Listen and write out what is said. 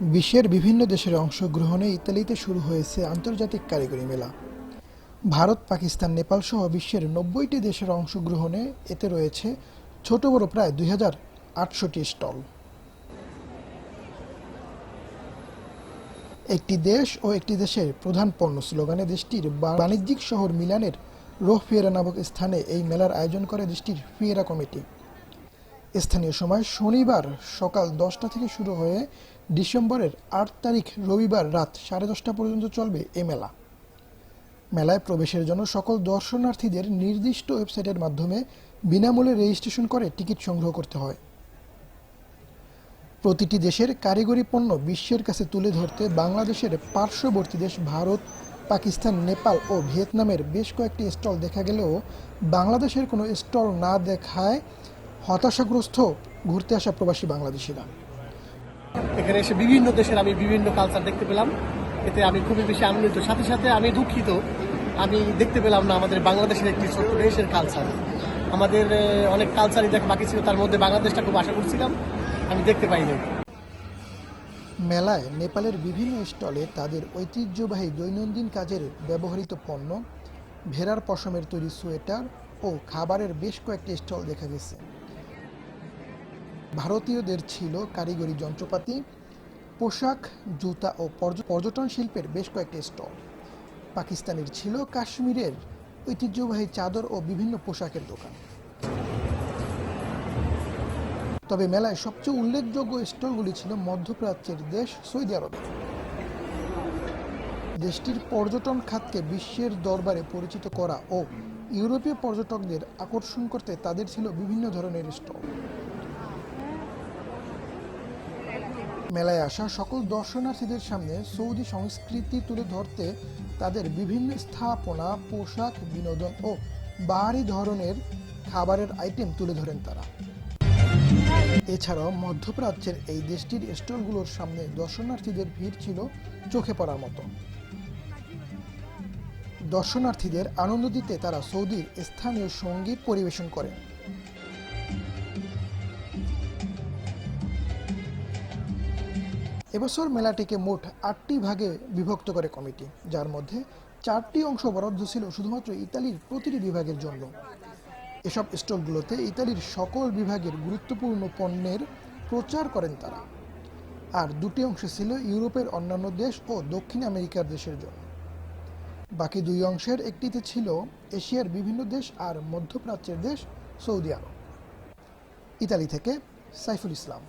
বিশ্বের বিভিন্ন দেশের অংশগ্রহণে ইতালিতে শুরু হয়েছে আন্তর্জাতিক কারিগরি মেলা। ভারত, পাকিস্তান, নেপাল সহ বিশ্বের নব্বইটি দেশের অংশগ্রহণে এতে রয়েছে ছোট বড় প্রায় দুই হাজার আটশোটি স্টল। একটি দেশ ও একটি দেশের প্রধান পণ্য স্লোগানে দেশটির বাণিজ্যিক শহর মিলানের রোহ ফিয়েরা নামক স্থানে এই মেলার আয়োজন করে দেশটির ফিয়েরা কমিটি। স্থানীয় সময় শনিবার সকাল দশটা থেকে শুরু হয়ে ডিসেম্বরের আট তারিখ রবিবার রাত সাড়ে দশটা পর্যন্ত চলবে এ মেলা। মেলায় প্রবেশের জন্য সকল দর্শনার্থীদের নির্দিষ্ট ওয়েবসাইটের মাধ্যমে বিনামূল্যে রেজিস্ট্রেশন করে টিকিট সংগ্রহ করতে হয়। প্রতিটি দেশের কারিগরি পণ্য বিশ্বের কাছে তুলে ধরতে বাংলাদেশের পার্শ্ববর্তী দেশ ভারত, পাকিস্তান, নেপাল ও ভিয়েতনামের বেশ কয়েকটি স্টল দেখা গেলেও বাংলাদেশের কোনো স্টল না দেখায় হতাশাগ্রস্ত ঘুরতে আসা প্রবাসী বাংলাদেশিরা। এখানে এসে বিভিন্ন দেশের আমি বিভিন্ন কালচার দেখতে পেলাম। এতে আমি খুবই বেশি আনন্দিত। সাথে সাথে আমি দুঃখিত, আমি দেখতে পেলাম না আমাদের বাংলাদেশের একটি ছোট্ট দেশের কালচার আমাদের অনেক কালচারই দেখ, বাকি ছিল, তার মধ্যে বাংলাদেশটা খুব আশা করছিলাম, আমি দেখতে পাইনি। মেলায় নেপালের বিভিন্ন স্টলে তাদের ঐতিহ্যবাহী দৈনন্দিন কাজের ব্যবহৃত পণ্য, ভেড়ার পশমের তৈরি সোয়েটার ও খাবারের বেশ কয়েকটি স্টল দেখা গেছে। ভারতীয়দের ছিল কারিগরি যন্ত্রপাতি পোশাক, জুতা ও পর্যটন শিল্পের বেশ কয়েকটি স্টল। পাকিস্তানের ছিল কাশ্মীরের ঐতিহ্যবাহী চাদর ও বিভিন্ন পোশাকের দোকান। তবে মেলায় সবচেয়ে উল্লেখযোগ্য স্টলগুলি ছিল মধ্যপ্রাচ্যের দেশ সৌদি আরবে। দেশটির পর্যটন খাতকে বিশ্বের দরবারে পরিচিত করা ও ইউরোপীয় পর্যটকদের আকর্ষণ করতে তাদের ছিল বিভিন্ন ধরনের স্টল। মেলায় আসা সকল দর্শনার্থীদের সামনে সৌদি সংস্কৃতি তুলে ধরতে তাদের বিভিন্ন স্থাপনা, পোশাক, বিনোদন ও বাহারি ধরনের খাবারের আইটেম তুলে ধরেন তারা। এছাড়াও মধ্যপ্রাচ্যের এই দেশটির স্টলগুলোর সামনে দর্শনার্থীদের ভিড় ছিল চোখে পড়ার মতো। দর্শনার্থীদের আনন্দ দিতে তারা সৌদির স্থানীয় সংগীত পরিবেশন করেন। এবছর মেলাটিকে মোট আটটি ভাগে বিভক্ত করে কমিটি, যার মধ্যে চারটি অংশ বরাদ্দ ছিল শুধুমাত্র ইতালির প্রতিটি বিভাগের জন্য। এসব স্টলগুলোতে ইতালির সকল বিভাগের গুরুত্বপূর্ণ পণ্যের প্রচার করেন তারা। আর দুটি অংশ ছিল ইউরোপের অন্যান্য দেশ ও দক্ষিণ আমেরিকার দেশের জন্য। বাকি দুই অংশের একটিতে ছিল এশিয়ার বিভিন্ন দেশ আর মধ্যপ্রাচ্যের দেশ সৌদি আরব। ইতালি থেকে সাইফুল ইসলাম।